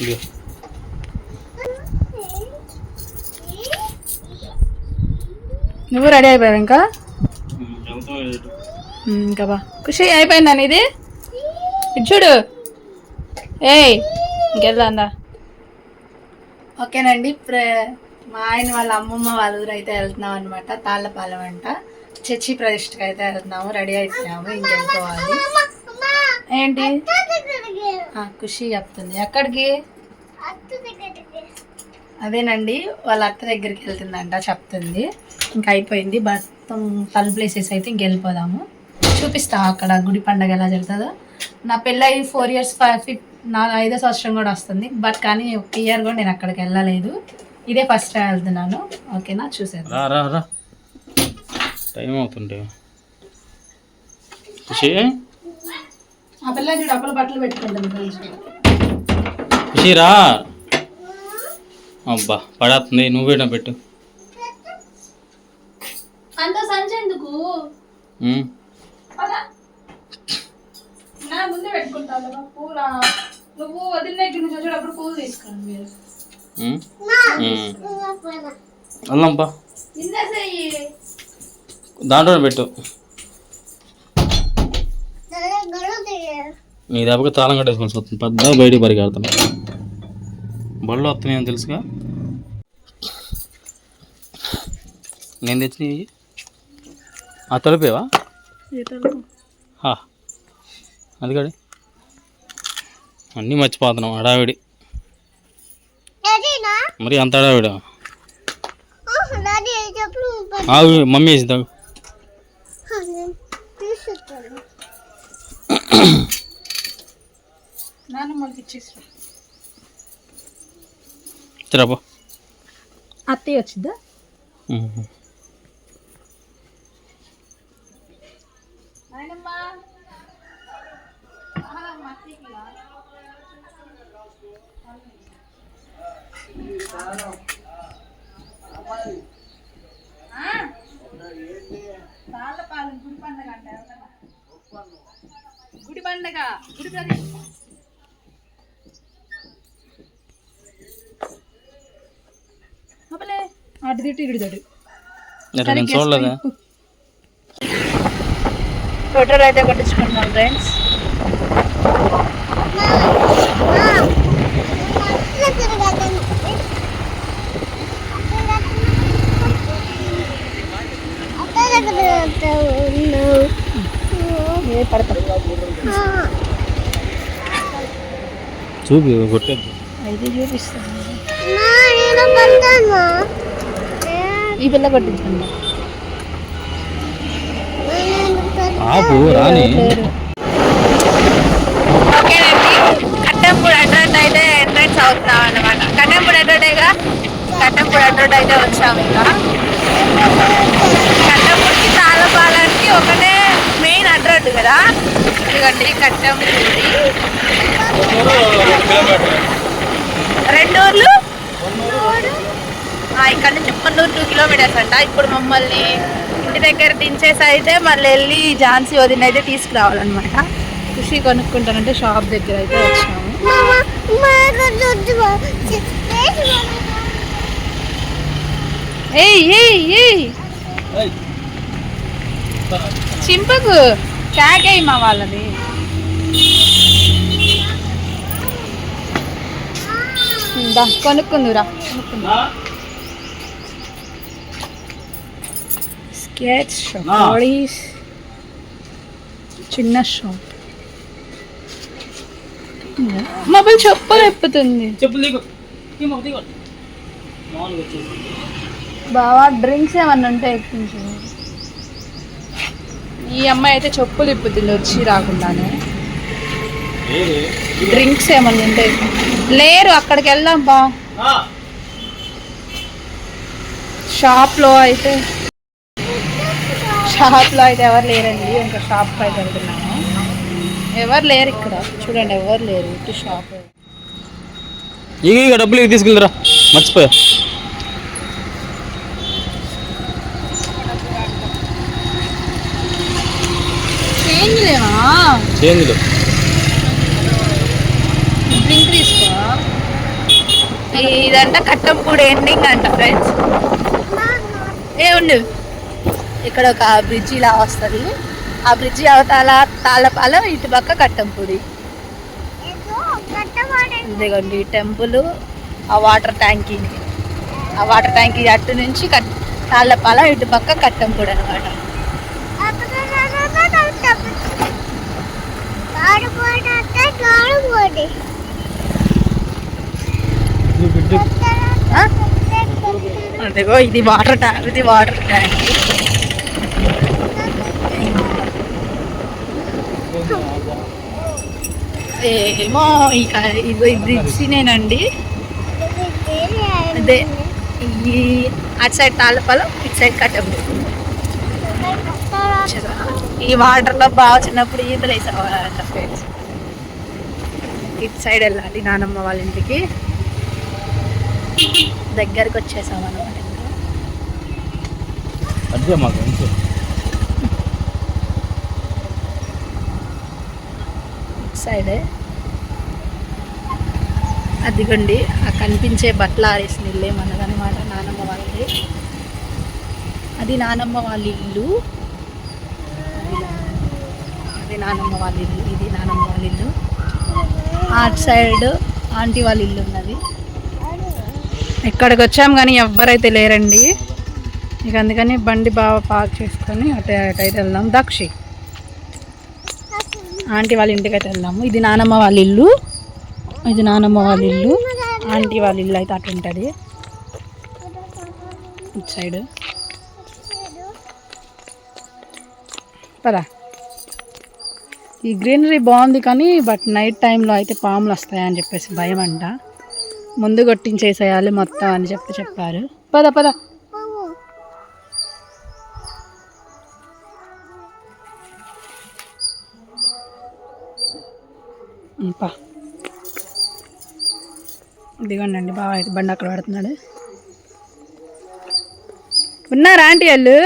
ఇదిగో నువ్వు రెడీ అయిపోయావు ఇంకా? ఇంకా బా. ఖుషి అయిపోయిందా ఇటు చూడు. ఏయ్ ఇంకెళ్దాందా? ఓకేనండి ప్ర మా ఆయన వాళ్ళ అమ్మమ్మ వాళ్ళ ఊరు అయితే వెళ్తున్నాం అనమాట తాళ్ళపాలెం అంట. చర్చి ప్రతిష్టకి అయితే వెళ్తున్నాము రెడీ అయిపోయాము ఇంకెళ్ళిపోవాలి. ఏంటి? ఆ, ఖుషి చెప్తుంది. ఎక్కడికి? అదేనండి వాళ్ళ అత్త దగ్గరికి వెళ్తుందంట చెప్తుంది. ఇంకా అయిపోయింది మొత్తం తలుపు ప్లేసెస్ అయితే ఇంకెళ్ళిపోదాము చూపిస్తా అక్కడ గుడి పండగ ఎలా జరుగుతుందో. నా పెళ్ళై ఫోర్ ఇయర్స్ ఫిఫ్ నా ఐదో సంవత్సరం కూడా వస్తుంది. బట్ కానీ ఒక ఇయర్ కూడా నేను అక్కడికి వెళ్ళలేదు. ఇదే ఫస్ట్ టైం వెళ్తున్నాను. ఓకేనా? చూసేది టైం ఆ పిల్ల చూడు అప్పుల బట్టలు. ఖుషి రా. అబ్బా పడేస్తుంది నువ్వేనా పెట్టు అంత సంచి ఎందుకు. నా ముందే పెట్టుకుంటాను పూల. నువ్వు వదిన దగ్గర నుంచి వచ్చేటప్పుడు పూలు తీసుకోండి మీరు. ఇందేసేయి దాంట్లోనే పెట్టు. నీ దెబ్బకి తాళం కట్టేసుకోవాల్సి వస్తుంది. పెద్ద బయటికి పరిగెడుతున్నా బళ్ళు వస్తున్నాయని తెలుసుగా? నేను తెచ్చినవి ఆ తలిపేవా? హా. అది కాడి అన్నీ మర్చిపోతున్నాం హడావిడి. మరి అంత హడావిడి? ఆగు మమ్మీ వేసి తాగు. నాన్నమ్మకి ఇచ్చేసి ఇచ్చిరాపో అత్తయ్య వచ్చిద్దా నాయనమ్మ. గుడి పండగ అంట గుడి పండగ గుడి ప్రదేశం అటు తిట్టు ఇటు ఇట్లా నేను చూడలేదా? ఫోటోలు అయితే ఫ్రెండ్స్ పడతా. చూపి అయితే చూపిస్తాను ఈ పిల్ల కొట్టించండి. ఆపు రాని. కట్టంపూడి అడ్రస్ అయితే ఎంట్రెన్స్ అవుతున్నాం అనమాట కట్టంపూడి అడ్రటేగా కట్టంపూడి అడ్రట్ అయితే వచ్చాము ఇంకా. కట్టంపూడికి తాళపాలానికి ఒకటే మెయిన్ అడ్రట్ కదా? ఇదిగండి కట్టంపూడి. రెండు ఊర్లు? ఇక్కడ నుంచి కొన్నూరు టూ కిలోమీటర్స్ అంట. ఇప్పుడు మమ్మల్ని ఇంటి దగ్గర దించేసి అయితే మళ్ళీ వెళ్ళి ఝాన్సీ వదిన అయితే తీసుకురావాలన్నమాట. ఖుషి కొనుక్కుంటానంటే షాప్ దగ్గర అయితే వచ్చాము. ఏయ్ ఏయ్ ఏయ్. చింపకు క్యాకేయి మా వాళ్ళది. దా కొనుక్కుందురా. కొనుక్కుందా షాప్ నా. బాడీస్ చిన్న షాప్ మొబైల్ చెప్పులు వచ్చేసి. బావా డ్రింక్స్ ఏమన్నా ఉంటే ఎక్కించు. ఈ అమ్మాయి అయితే చెప్పులు ఇప్పుతుంది వచ్చి రాకుండానే? డ్రింక్స్ ఏమన్నా ఉంటే లేరు అక్కడికి వెళ్దాం బా. షాప్లో అయితే షాప్లో అయితే ఎవరు లేరండి. ఇంకా షాప్ అయితే వెళ్తున్నాము. ఎవరు లేరు ఇక్కడ. చూడండి ఎవరు లేరు. ఇటు షాప్ ఇక డబ్బులు ఇక తీసుకెళ్ళరా మర్చిపోయా. చేంజ్ లేవా చేంజ్లు. డ్రింక్ తీసుకో. ఇదంట కట్టంపూడి ఎండింగ్ అంట ఫ్రెండ్స్ ఏ ఉండు. ఇక్కడ ఒక బ్రిడ్జి ఇలా వస్తుంది. ఆ బ్రిడ్జి అవతల తాళ్ళపాలెం ఇటు పక్క కట్టంపూడి ఇదిగోండి టెంపుల్ ఆ వాటర్ ట్యాంకీ ఆ వాటర్ ట్యాంకీ అటు నుంచి కట్ తాళ్ళపాలెం ఇటు పక్క కట్టంపూడి అనమాట అదిగో ఇది వాటర్ ట్యాంక్ ఇది వాటర్ ట్యాంక్. ఏమో ఇక ఇది బ్రిడ్జినేనండి అదే ఈ అటు సైడ్ తాళ్ళపాలెం ఇటు సైడ్ కట్టంపూడి. ఈ వాటర్లో బాగా చిన్నప్పుడు ఈతలు వేసేవాళ్ళంట ఫ్రెండ్స్. ఇటు సైడ్ వెళ్ళాలి నానమ్మ వాళ్ళ ఇంటికి. దగ్గరకు వచ్చేసాం అనమాట అదే మాకు అంతే ఇటు సైడే అదిగోండి ఆ కనిపించే బట్టలు ఆరేసిన ఇల్లే మనదనమాట నానమ్మ వాళ్ళది. అది నానమ్మ వాళ్ళ ఇల్లు. అది నానమ్మ వాళ్ళ ఇల్లు ఇది నానమ్మ వాళ్ళ ఇల్లు. అటు సైడ్ ఆంటీ వాళ్ళ ఇల్లు ఉన్నది. ఇక్కడికి వచ్చాము కానీ ఎవరైతే లేరండి. ఇక అందుకని బండి బాగా పార్క్ చేసుకొని అటు అటు అయితే వెళ్దాం. దక్షి. ఆంటీ వాళ్ళ ఇంటికి అయితే వెళ్దాము. ఇది నానమ్మ వాళ్ళ ఇల్లు. ఇది నానమ్మ వాళ్ళ ఇల్లు. ఆంటీ వాళ్ళ ఇల్లు అయితే అటు ఉంటుంది. ఇటు సైడ్. పదా. ఈ గ్రీనరీ బాగుంది కానీ బట్ నైట్ టైంలో అయితే పాములు వస్తాయని చెప్పేసి భయం అంట ముందు కొట్టించేసేయాలి మొత్తం అని చెప్పి చెప్పారు. పద పద. పా. ఇదిగోండి బాగా అయితే బండి అక్కడ పెడుతున్నాడు. ఉన్నారా ఆంటీ వాళ్ళు?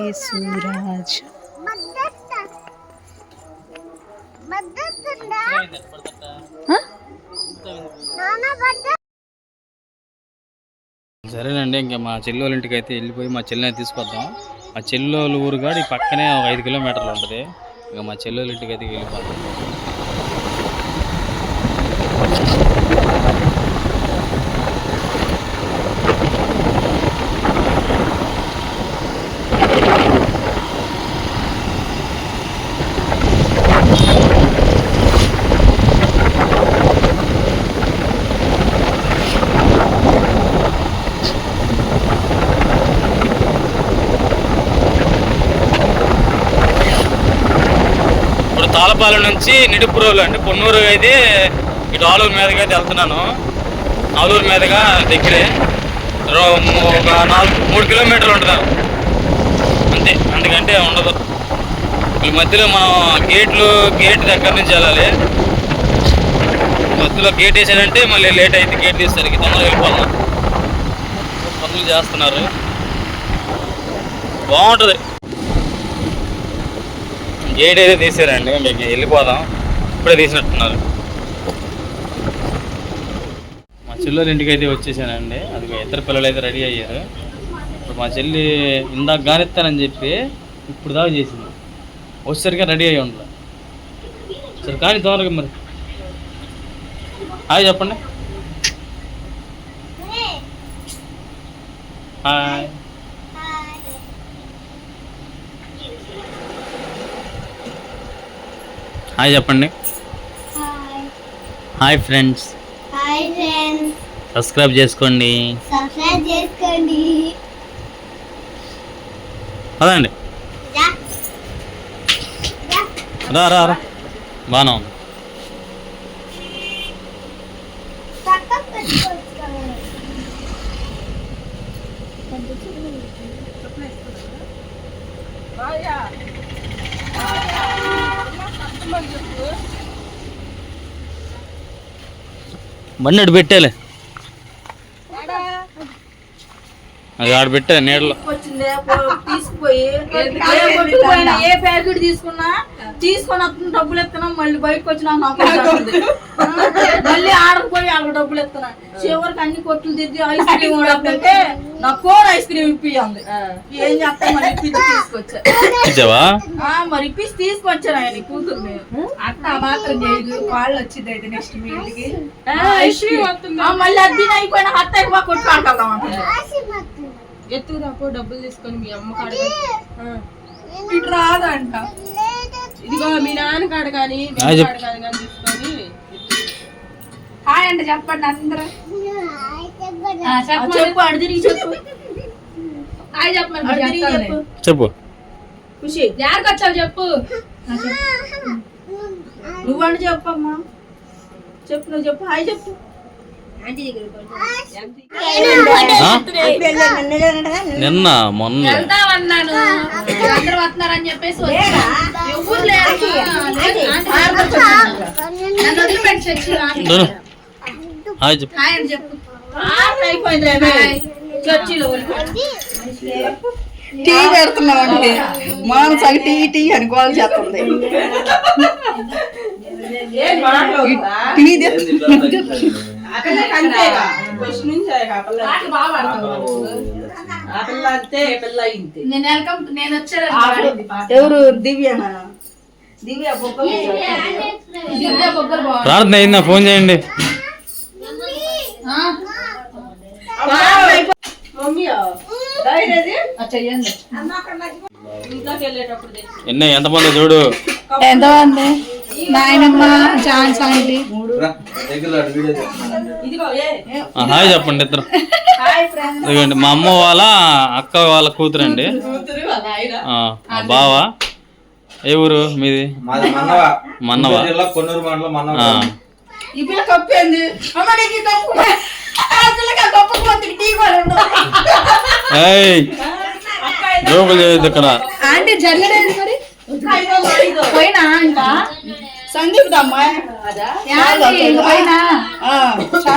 ఏ సూరాజ్. సరేనండి ఇంకా మా చెల్లి వాళ్ళ ఇంటికి అయితే వెళ్ళిపోయి మా చెల్లిని తీసుకొద్దాం. మా చెల్లెలు ఊరు కాడి ఈ పక్కనే ఒక ఐదు కిలోమీటర్లు ఉంటుంది. ఇక మా చెల్లెలు ఇంటికి అయితే వెళ్ళిపోతాం ఇప్పుడు నుంచి నిడుపురోలు అంటే పొన్నూరు అయితే ఇటు ఆలూరు మీదగా అయితే వెళ్తున్నాను. ఆలూరు మీదగా దగ్గరే. రో- ఒక నాలుగు మూడు కిలోమీటర్లు ఉంటుంది అంతే అందుకంటే ఉండదు. ఈ మధ్యలో మనం గేట్లు గేట్ దగ్గర నుంచి వెళ్ళాలి. మధ్యలో గేట్ వేసాడంటే మళ్ళీ లేట్ అయితే గేట్ తీసేసరికి తొందరగా వెళ్ళిపోతాం పనులు చేస్తున్నారు. బాగుంటుంది. గేట్ అయితే తీసారండి మీకు వెళ్ళిపోదాం. ఇప్పుడే తీసినట్టున్నారు. మా చెల్లెలు ఇంటికి అయితే వచ్చేసానండి. అది ఇద్దరు పిల్లలు అయితే రెడీ అయ్యారు. ఇప్పుడు మా చెల్లి ఇందాక గానిస్తానని చెప్పి ఇప్పుడు దాకా చేసింది. వచ్చేసరిగా రెడీ అయ్యి ఉండదు సరే కానీ తొందరగా మరి. హాయ్ చెప్పండి. హాయ్. హాయ్ చెప్పండి. Hi. Friends. Hi friends. Subscribe చేసుకోండి. సబ్స్క్రైబ్ చేసుకోండి. పదండి. రా. రా. రా రా. రా బాగానే ఉంది. పక్కకు పెట్టుకోవచ్చు అటు పెట్టేలే. అది ఆడ పెట్టే నీడలో. తీసుకుపోయి ఏ ప్యాకెట్ తీసుకున్నా? తీసుకొని వస్తున్న డబ్బులు ఎత్తున్నాం మళ్ళీ బయటకు వచ్చినా నాకు మళ్ళీ ఆడకపోయి వాళ్ళకి డబ్బులు ఎత్తున్నా. చివరికి అన్ని కొట్లు తిరిగి ఐస్ క్రీమ్ అంటే నాకు కోన్ ఐస్ క్రీమ్ ఇప్పియంది ఏం చేస్తా మరి ఇప్పించి తీసుకొచ్చా? మరి ఇప్పించి తీసుకొచ్చాను ఆయన కూతురు మేము అట్ట ఆ మాత్రం చేయదు. వాళ్ళు వచ్చింది అయితే నెక్స్ట్ మీ ఇంటికి. ఐస్ క్రీమ్ మళ్ళీ అది అయిపోయిన హత్తకి మా కొట్టు అంటుంది ఎత్తుకురాపో డబ్బులు తీసుకొని మీ అమ్మ కాడ ఇటు రాదంట ఇదిగో మీ నాన్న కాడ కానీ. కాడ కానీ కానీ తీసుకొని హాయ్ అంటే చెప్పండి అందరూ. చెప్పు అడి తిరిగి చెప్పు హాయ్ చెప్పమని. చెప్పు ఖుషి యాడికి వచ్చావు చెప్పు చెప్పు. నువ్వండి చెప్పమ్మా చెప్పు నువ్వు చెప్పు హాయ్ చెప్పు? నిన్న మొన్న. హాయ్ చెప్పు. టీ పెడుతున్నాం అంటే మానసాగి టీ టీ అని గోల్ చేస్తుంది. టీ ఎవరు? దివ్య దివ్య. ప్రార్థన అయిందా? ఫోన్ చేయండి. ఎన్న ఎంతమంది చూడు? ఎంతమంది? నాయనమ్మ ఛాన్స్ హాయ్ చెప్పండి ఇద్దరు. ఇదిగోండి మా అమ్మ వాళ్ళ అక్క వాళ్ళ కూతురు అండి బావ. ఏ ఊరు మీది? మాది మన్నవ. జోకులు చేయొద్దు ఇక్కడ. ఆంటీ జరగలేదు మరి? పోయినా ఇంకా? సందీప్ దమ్మా యాంటీ, పోయినా?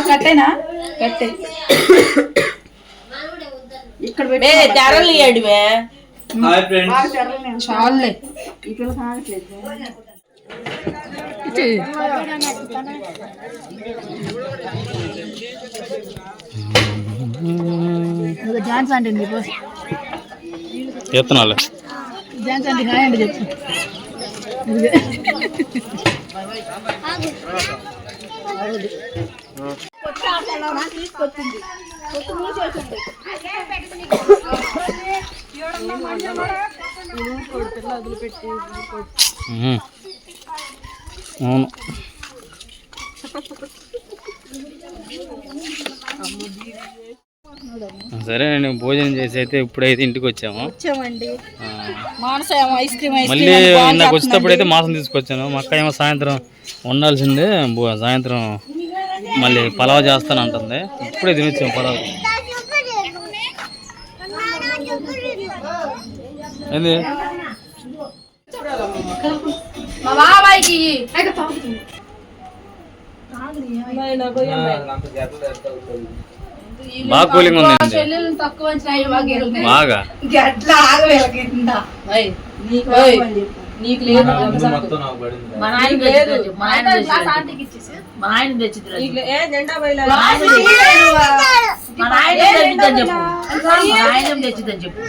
కట్టేనా? కట్టే. ఇక్కడ ఫ్రెండ్స్. చాలులే ఈ పిల్ల కాగట్లేదు ఎత్తనాలే. ఝాన్స్ హాయ్ అండి చెప్పు. ఉహు. అవును. సరే అండి భోజనం చేసి అయితే ఇప్పుడైతే ఇంటికి వచ్చాము. వచ్చామండి. ఆ, మానస ఏమో ఐస్ క్రీమ్ ఐస్ మళ్ళీ ఇందాక వచ్చేటప్పుడు అయితే. మాసం తీసుకొచ్చాను. మా అక్క ఏమో సాయంత్రం వండాల్సిందే బో- సాయంత్రం మళ్ళీ పలావ్ చేస్తాను అంటుంది ఇప్పుడే తినొచ్చాం పలావ్. ఏంది? మా బాబాయ్కి. నాకు. బాగా కూలింగ్ చెల్లెలు తక్కువ బాగా. నీకు లేదు మా లేదు. మా మా మా నాయన తెచ్చిద్దని మా నాయన తెచ్చిద్దని మా నాయన తెచ్చిద్దని చెప్పు.